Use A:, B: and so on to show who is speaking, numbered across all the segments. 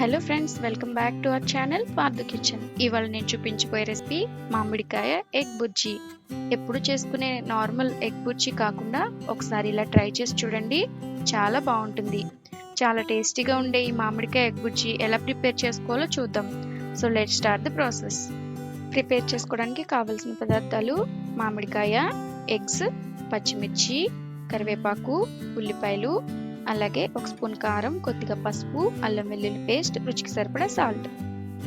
A: Hello friends welcome back to our channel Pardhu kitchen. ఇవాళ నేను చూపించబోయే రెసిపీ మామిడికాయ ఎగ్ బుజ్జి ఎప్పుడు చేసుకునే నార్మల్ ఎగ్ బుజ్జి కాకుండా ఒకసారి ఇలా ట్రై చేసి చూడండి చాలా బాగుంటుంది. చాలా టేస్టీగా ఉండే ఈ మామిడికాయ ఎగ్ బుజ్జి ఎలా ప్రిపేర్ చేసుకోవాలో చూద్దాం. So let start the process. Prepare చేసుకోవడానికి కావలసిన పదార్థాలు మామిడికాయ ఎగ్స్ పచ్చిమిర్చి కరివేపాకు ఉల్లిపాయలు అలాగే ఒక స్పూన్ కారం కొద్దిగా పసుపు అల్లం వెల్లుల్లి పేస్ట్ రుచికి సరిపడా సాల్ట్.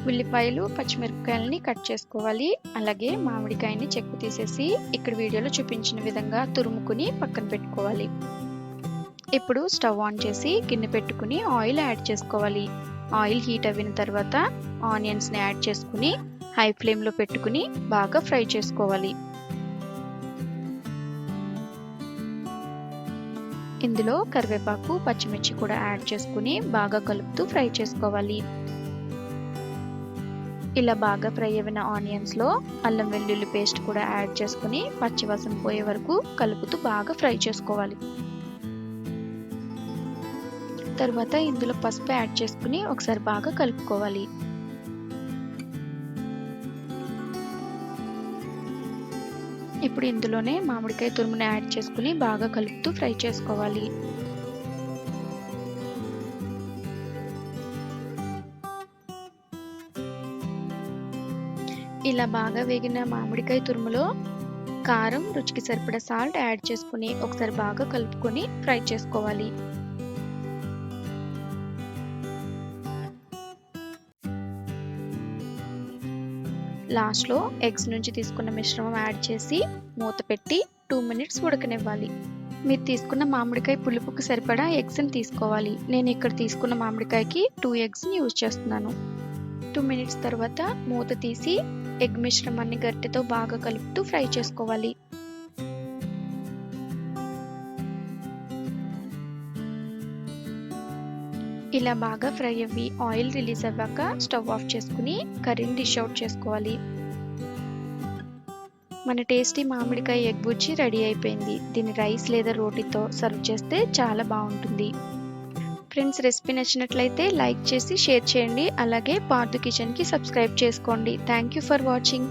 A: ఉల్లిపాయలు పచ్చిమిరపకాయలని కట్ చేసుకోవాలి. అలాగే మామిడికాయని చెక్కు తీసేసి ఇక్కడ వీడియోలో చూపించిన విధంగా తురుముకుని పక్కన పెట్టుకోవాలి. ఇప్పుడు స్టవ్ ఆన్ చేసి గిన్నె పెట్టుకుని ఆయిల్ యాడ్ చేసుకోవాలి. ఆయిల్ హీట్ అయిన తర్వాత ఆనియన్స్ని యాడ్ చేసుకుని హై ఫ్లేమ్లో పెట్టుకుని బాగా ఫ్రై చేసుకోవాలి. ఇందులో కరివేపాకు పచ్చిమిర్చి కూడా యాడ్ చేసుకుని బాగా కలుపుతూ ఫ్రై చేసుకోవాలి. ఇలా బాగా ఫ్రై అయిన ఆనియన్స్లో అల్లం వెల్లుల్లి పేస్ట్ కూడా యాడ్ చేసుకుని పచ్చివాసన పోయే వరకు కలుపుతూ బాగా ఫ్రై చేసుకోవాలి. తర్వాత ఇందులో పసుపు యాడ్ చేసుకుని ఒకసారి బాగా కలుపుకోవాలి. ఇప్పుడు ఇందులోనే మామిడికాయ తురుముని యాడ్ చేసుకుని బాగా కలుపుతూ ఫ్రై చేసుకోవాలి. ఇలా బాగా వేగిన మామిడికాయ తురుములో కారం రుచికి సరిపడా సాల్ట్ యాడ్ చేసుకుని ఒకసారి బాగా కలుపుకొని ఫ్రై చేసుకోవాలి. లాస్ట్లో ఎగ్స్ నుంచి తీసుకున్న మిశ్రమం యాడ్ చేసి మూత పెట్టి టూ మినిట్స్ ఉడకనివ్వాలి. మీరు తీసుకున్న మామిడికాయ పులుపుకి సరిపడా ఎగ్స్ని తీసుకోవాలి. నేను ఇక్కడ తీసుకున్న మామిడికాయకి టూ ఎగ్స్ని యూజ్ చేస్తున్నాను. టూ మినిట్స్ తర్వాత మూత తీసి ఎగ్ మిశ్రమాన్ని గరిటెతో బాగా కలుపుతూ ఫ్రై చేసుకోవాలి. ఇలా బాగా ఫ్రై అవ్వి ఆయిల్ రిలీజ్ అవ్వాక స్టవ్ ఆఫ్ చేసుకుని కర్రీని డిష్ అవుట్ చేసుకోవాలి. మన టేస్టీ మామిడికాయ ఎగ్ బుజ్జి రెడీ అయిపోయింది. దీన్ని రైస్ లేదా రోటీతో సర్వ్ చేస్తే చాలా బాగుంటుంది. ఫ్రెండ్స్ రెసిపీ నచ్చినట్లయితే లైక్ చేసి షేర్ చేయండి. అలాగే పార్దు కిచెన్కి సబ్స్క్రైబ్ చేసుకోండి. Thank you for watching.